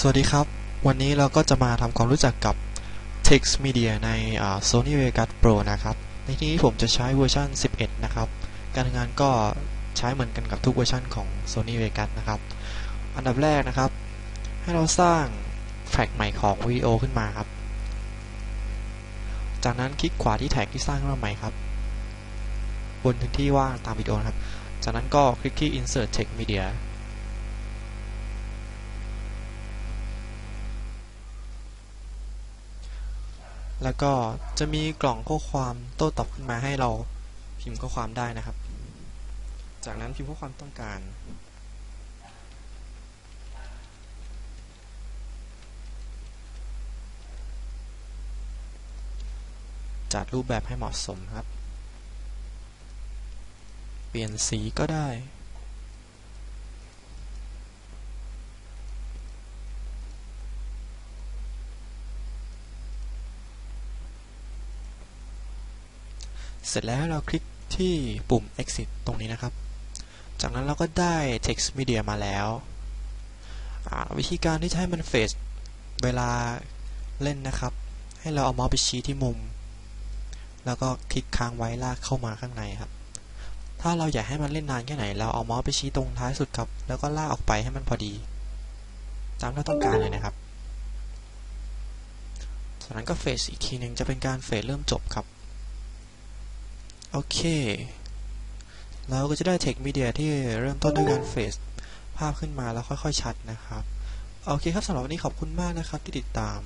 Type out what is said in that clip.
สวัสดีครับ วันนี้เราก็จะมาทำความรู้จักกับ Text Media ใน Sony Vegas Pro นะครับ ในที่นี้ผมจะใช้เวอร์ชัน 11 นะครับ การทำงานก็ใช้เหมือนกันกับทุกเวอร์ชันของ Sony Vegas นะครับ อันดับแรกนะครับ ให้เราสร้างแท็กใหม่ของวิดีโอขึ้นมาครับ จากนั้นคลิกขวาที่แท็กที่สร้างขึ้นมาใหม่ครับ บนพื้นที่ว่างตามวิดีโอนะครับ จากนั้นก็คลิกที่ Insert Text Media แล้วก็จะมีกล่องข้อความโต้ตอบขึ้นมาให้เราพิมพ์ข้อความได้นะครับ จากนั้นพิมพ์ข้อความต้องการ จัดรูปแบบให้เหมาะสมครับ เปลี่ยนสีก็ได้ เสร็จแล้วเราคลิกที่ปุ่ม exit ตรงนี้นะครับ จากนั้นเราก็ได้ text media มาแล้ววิธีการที่จะให้มันเฟซเวลาเล่นนะครับ ให้เราเอาเมาส์ไปชี้ที่มุม แล้วก็คลิกค้างไว้ลากเข้ามาข้างในครับ ถ้าเราอยากให้มันเล่นนานแค่ไหน เราเอาเมาส์ไปชี้ตรงท้ายสุดครับ แล้วก็ลากออกไปให้มันพอดี ตามที่เราต้องการเลยนะครับจากนั้นก็เฟสอีกทีหนึ่งจะเป็นการเฟสเริ่มจบครับ โอเค เราก็จะได้เทคมีเดียที่เริ่มต้นด้วยการเฟซภาพขึ้นมาแล้วค่อยๆชัดนะครับ โอเคครับสำหรับวันนี้ขอบคุณมากนะครับที่ติดตาม